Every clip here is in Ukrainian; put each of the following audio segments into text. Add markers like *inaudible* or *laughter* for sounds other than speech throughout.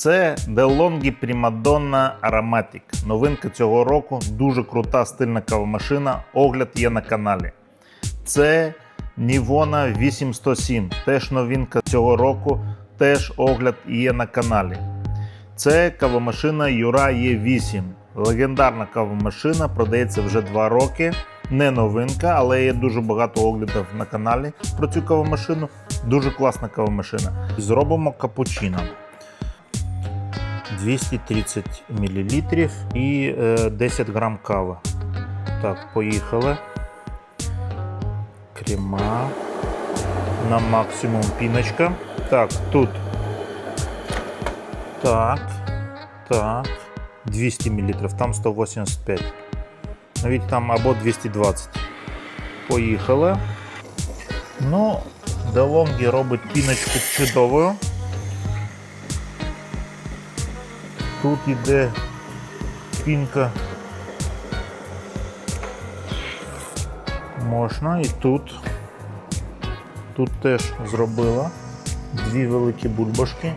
Це DeLonghi Primadonna Aromatic. Новинка цього року. Дуже крута стильна кавомашина. Огляд є на каналі. Це Nivona 8107. Теж новинка цього року. Теж огляд є на каналі. Це кавомашина Юра Е8. Легендарна кавомашина, продається вже 2 роки. Не новинка, але є дуже багато оглядів на каналі про цю кавомашину. Дуже класна кавомашина. Зробимо капучино. 230 мл і е, 10 грам кави. Так, поїхали. Крема. На максимум піночка. Так, тут. Так. Так. 200 мл, там 185. Навіть там або 220. Поїхали. Ну, DeLonghi робить піночку чудовою. Тут іде пінка. Можна і тут. Тут теж зробила дві великі бульбашки.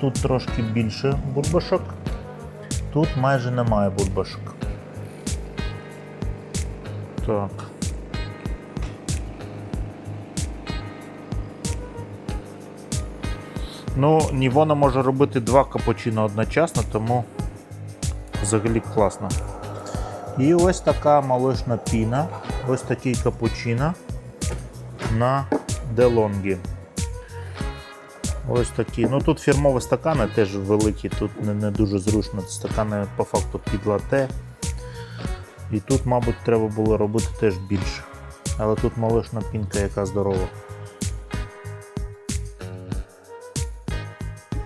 Тут трошки більше бульбашок. Тут майже немає бульбашок. Так. Ну, Нівона може робити два капучино одночасно, тому взагалі класно. І ось така молочна піна, ось такий капучино на DeLonghi. Ось такі. Ну тут фірмові стакани теж великі, тут не, не дуже зручно. Стакани по факту під лате. І тут, мабуть, треба було робити теж більше. Але тут молочна пінка, яка здорова.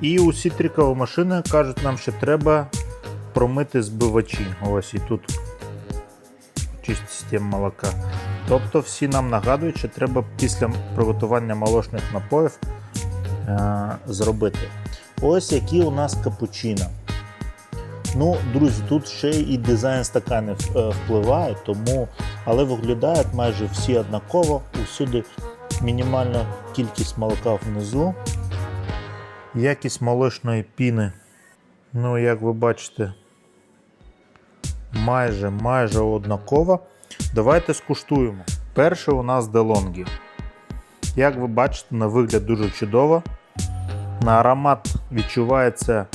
І усі трікові машини кажуть нам, що треба промити збивачі. Ось і тут чиста система молока. Тобто всі нам нагадують, що треба після приготування молочних напоїв е- зробити. Ось які у нас капучино. Ну, друзі, тут ще і дизайн стаканів е, впливає, тому, але виглядають майже всі однаково. Усюди мінімальна кількість молока внизу. Якість молочної піни. Ну, як ви бачите, майже майже однакова. Давайте скуштуємо. Перше у нас DeLonghi. Як ви бачите, на вигляд дуже чудово. На аромат відчувається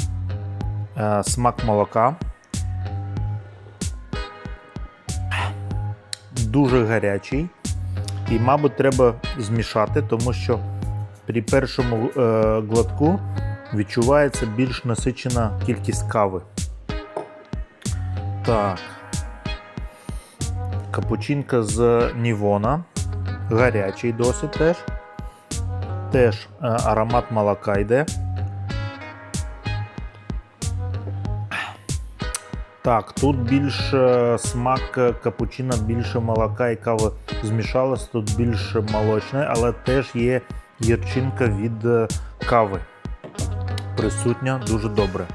е, смак молока. Дуже гарячий. І, мабуть, треба змішати, тому що при першому е, глотку відчувається більш насичена кількість кави. Так. Капучинка з Нівона. Гарячий досить теж. Теж е, аромат молока йде. Так, тут більше смак е, капучино, більше молока і кави змішалось, тут більше молочне, але теж є гірчинка від е, кави. Присутня дуже добре.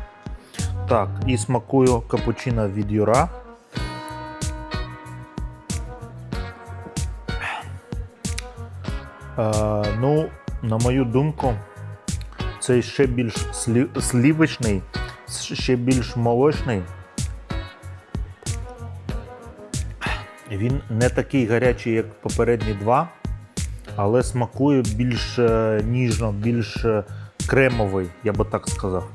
Так, і смакую капучино від Юра. Е, ну, на мою думку, цей ще більш слі- слівочний, ще більш молочний. Він не такий гарячий, як попередні два, але смакує більш е, ніжно, більш е, кремовий, я би так сказав.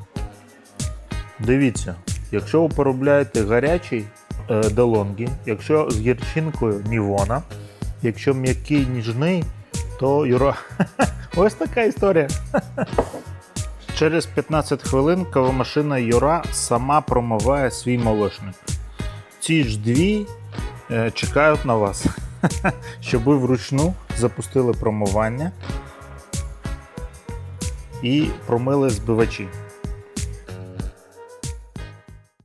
Дивіться, якщо ви поробляєте гарячий е, DeLonghi, якщо з гірчинкою Нівона, якщо м'який ніжний, то Юра. *laughs* Ось така історія. *laughs* Через 15 хвилин кавомашина Юра сама промиває свій молочник. Ці ж дві чекають на вас, *laughs* щоб ви вручну запустили промивання і промили збивачі.